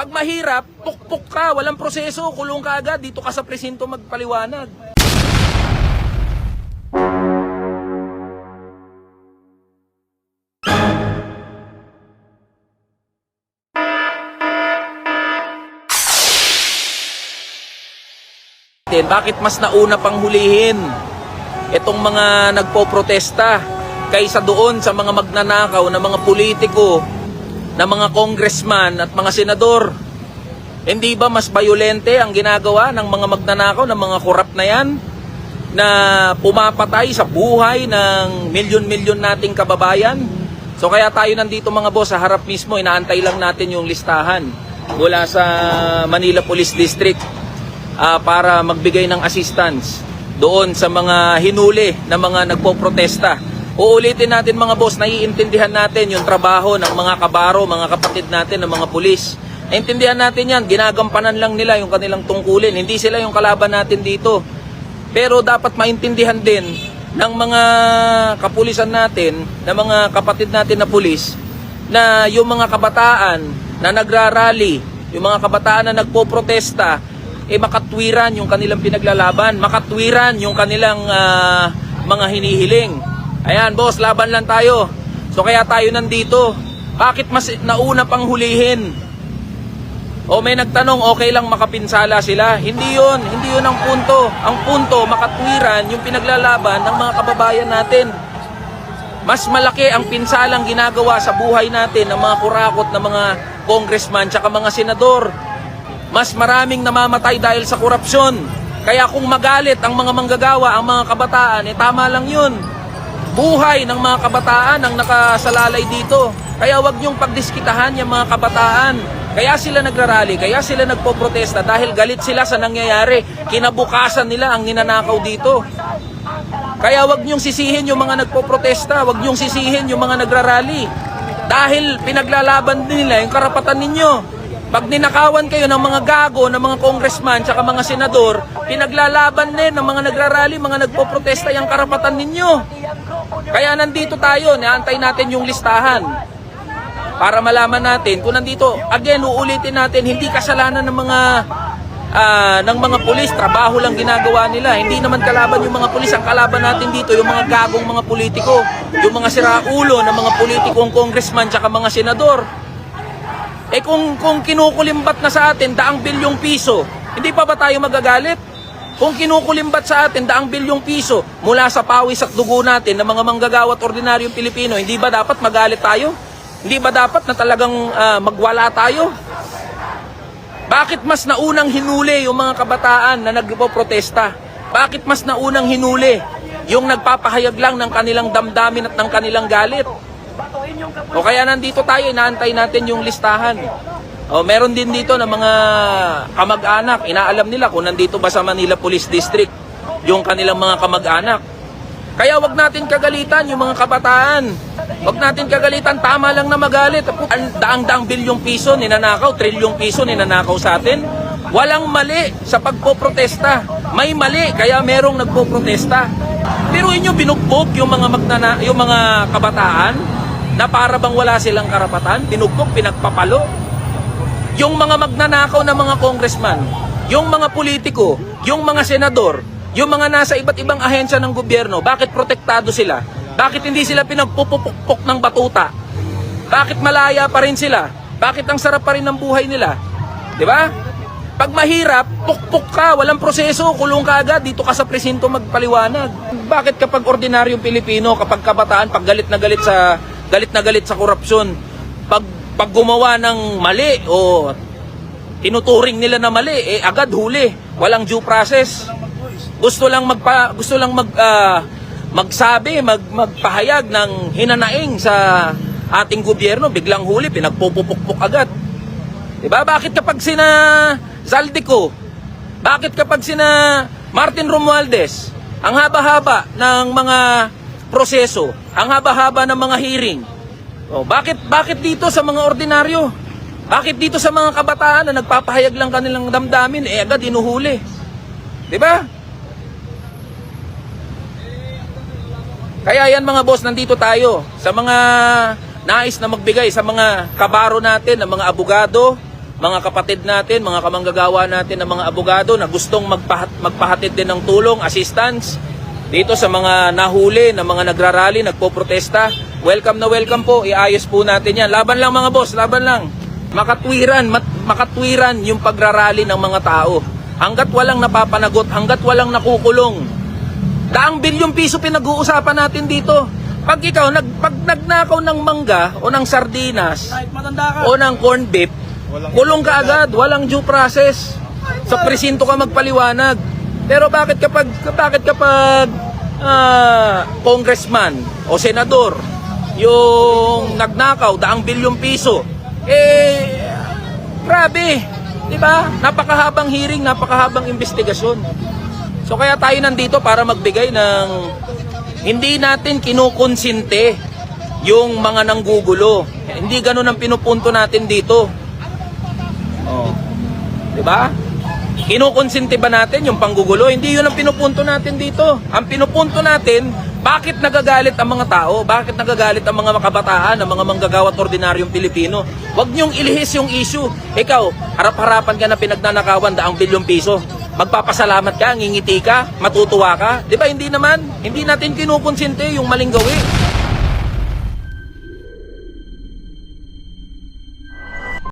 Pag mahirap, pukpok ka, walang proseso, kulong ka agad, dito ka sa presinto magpaliwanag. Then, Bakit mas nauna pang hulihin itong mga nagpo-protesta kaysa doon sa mga magnanakaw na mga politiko, na mga congressman at mga senador? Hindi ba mas bayolente ang ginagawa ng mga magnanakaw, ng mga korap na yan? Na pumapatay sa buhay ng milyon-milyon nating kababayan? So kaya tayo nandito mga boss, sa harap mismo, inaantay lang natin yung listahan mula sa Manila Police District ah, para magbigay ng assistance doon sa mga hinuli na mga nagpo-protesta. Uulitin natin mga boss, naiintindihan natin yung trabaho ng mga kabaro, mga kapatid natin, ng mga pulis. Naintindihan natin yan, ginagampanan lang nila yung kanilang tungkulin. Hindi sila yung kalaban natin dito. Pero dapat maintindihan din ng mga kapulisan natin, ng mga kapatid natin na pulis, na yung mga kabataan na nagrarally, yung mga kabataan na nagpo-protesta, eh makatwiran yung kanilang pinaglalaban, makatwiran yung kanilang ah, mga hinihiling. Ayan, boss, laban lang tayo. So kaya tayo nandito. Bakit mas nauna pang hulihin? O may nagtanong, okay lang makapinsala sila. Hindi yun, hindi yun ang punto. Ang punto, makatwiran yung pinaglalaban ng mga kababayan natin. Mas malaki ang pinsalang ginagawa sa buhay natin ng mga kurakot na mga congressman tsaka mga senador. Mas maraming namamatay dahil sa korupsyon. Kaya kung magalit ang mga manggagawa, ang mga kabataan, eh tama lang yun. Buhay ng mga kabataan ang nakasalalay dito. Kaya wag niyong pagdiskitahan yung mga kabataan. Kaya sila nagrarally, kaya sila nagpo-protesta dahil galit sila sa nangyayari. Kinabukasan nila ang ninanakaw dito. Kaya wag niyong sisihin yung mga nagpo-protesta, wag niyong sisihin yung mga nagrarally. Dahil pinaglalaban nila yung karapatan ninyo. Pag ninakawan kayo ng mga gago, ng mga congressman, tsaka mga senador, pinaglalaban din ng mga nagrarally, mga nagpo-protesta yung karapatan ninyo. Kaya nandito tayo, naantay natin yung listahan. Para malaman natin kung nandito, again, uulitin natin, hindi kasalanan ng mga ah, ng mga pulis, trabaho lang ginagawa nila. Hindi naman kalaban yung mga pulis. Ang kalaban natin dito, yung mga gagong mga politiko, yung mga siraulo ng mga politikong congressman tsaka mga senador. Eh kung, kung kinukulimbat na sa atin daang bilyong piso, hindi pa ba tayo magagalit? Kung kinukulimbat sa atin daang bilyong piso mula sa pawis at dugo natin ng mga manggagawa at ordinaryong Pilipino, hindi ba dapat magalit tayo? Hindi ba dapat na talagang ah, magwala tayo? Bakit mas naunang hinuli yung mga kabataan na nagpo-protesta? Bakit mas naunang hinuli yung nagpapahayag lang ng kanilang damdamin at ng kanilang galit? O kaya nandito tayo, inaantay natin yung listahan. O meron din dito ng mga kamag-anak, inaalam nila kung nandito ba sa Manila Police District yung kanilang mga kamag-anak. Kaya wag natin kagalitan yung mga kabataan. Wag natin kagalitan, tama lang na magalit. Ang daang-daang bilyong piso ninanakaw, trilyong piso ninanakaw sa atin. Walang mali sa pagpoprotesta. May mali, kaya merong nagpoprotesta. Pero inyo binugbog yung mga magnana, yung mga kabataan na para bang wala silang karapatan, binugbog, pinagpapalo. Yung mga magnanakaw na mga congressman, yung mga politiko, yung mga senador, yung mga nasa iba't ibang ahensya ng gobyerno, bakit protektado sila? Bakit hindi sila pinagpupukpok ng batuta? Bakit malaya pa rin sila? Bakit ang sarap pa rin ng buhay nila? 'Di ba? Pag mahirap, pukpok ka, walang proseso, kulong ka agad, dito ka sa presinto magpaliwanag. Bakit kapag ordinaryong Pilipino, kapag kabataan, pag galit na galit sa galit na galit sa korupsyon, pag pag gumawa ng mali o tinuturing nila na mali, eh agad huli, walang due process. Gusto lang magpa gusto lang mag ah, magsabi, mag magpahayag ng hinanaing sa ating gobyerno, biglang huli, pinagpupupukpok agad. 'Di ba? Bakit kapag sina Zaldico, bakit kapag sina Martin Romualdez, ang haba-haba ng mga proseso, ang haba-haba ng mga hearing. Oh, bakit bakit dito sa mga ordinaryo? Bakit dito sa mga kabataan na nagpapahayag lang kanilang damdamin eh agad inuhuli? 'Di ba? Kaya yan mga boss, nandito tayo sa mga nais na magbigay sa mga kabaro natin, ng mga abogado, mga kapatid natin, mga kamanggagawa natin, ng mga abogado na gustong magpahat, magpahatid din ng tulong, assistance dito sa mga nahuli, na mga nagrarally, nagpo-protesta. Welcome na welcome po. Iayos po natin yan. Laban lang mga boss, laban lang. Makatwiran, mat, makatwiran yung pagrarally ng mga tao. Hanggat walang napapanagot, hanggat walang nakukulong. Daang bilyong piso pinag-uusapan natin dito. Pag ikaw, nag, pag nagnakaw ng mangga o ng sardinas o ng corned beef, kulong ka agad, walang due process. Sa presinto ka magpaliwanag. Pero bakit kapag bakit kapag ah, congressman o senador yung nagnakaw daang bilyong piso eh grabe, 'di ba? Napakahabang hearing, napakahabang investigasyon. So kaya tayo nandito para magbigay ng hindi natin kinukonsinte yung mga nanggugulo. Hindi ganun ang pinupunto natin dito. Oh. 'Di ba? Kinukonsinte ba natin yung panggugulo? Hindi yun ang pinupunto natin dito. Ang pinupunto natin, bakit nagagalit ang mga tao? Bakit nagagalit ang mga makabataan, ang mga manggagawa ordinaryong Pilipino? Huwag niyong ilihis yung issue. Ikaw, harap-harapan ka na pinagnanakawan daang bilyong piso. Magpapasalamat ka, ngingiti ka, matutuwa ka. Di ba? Hindi naman. Hindi natin kinukonsinte yung maling gawi.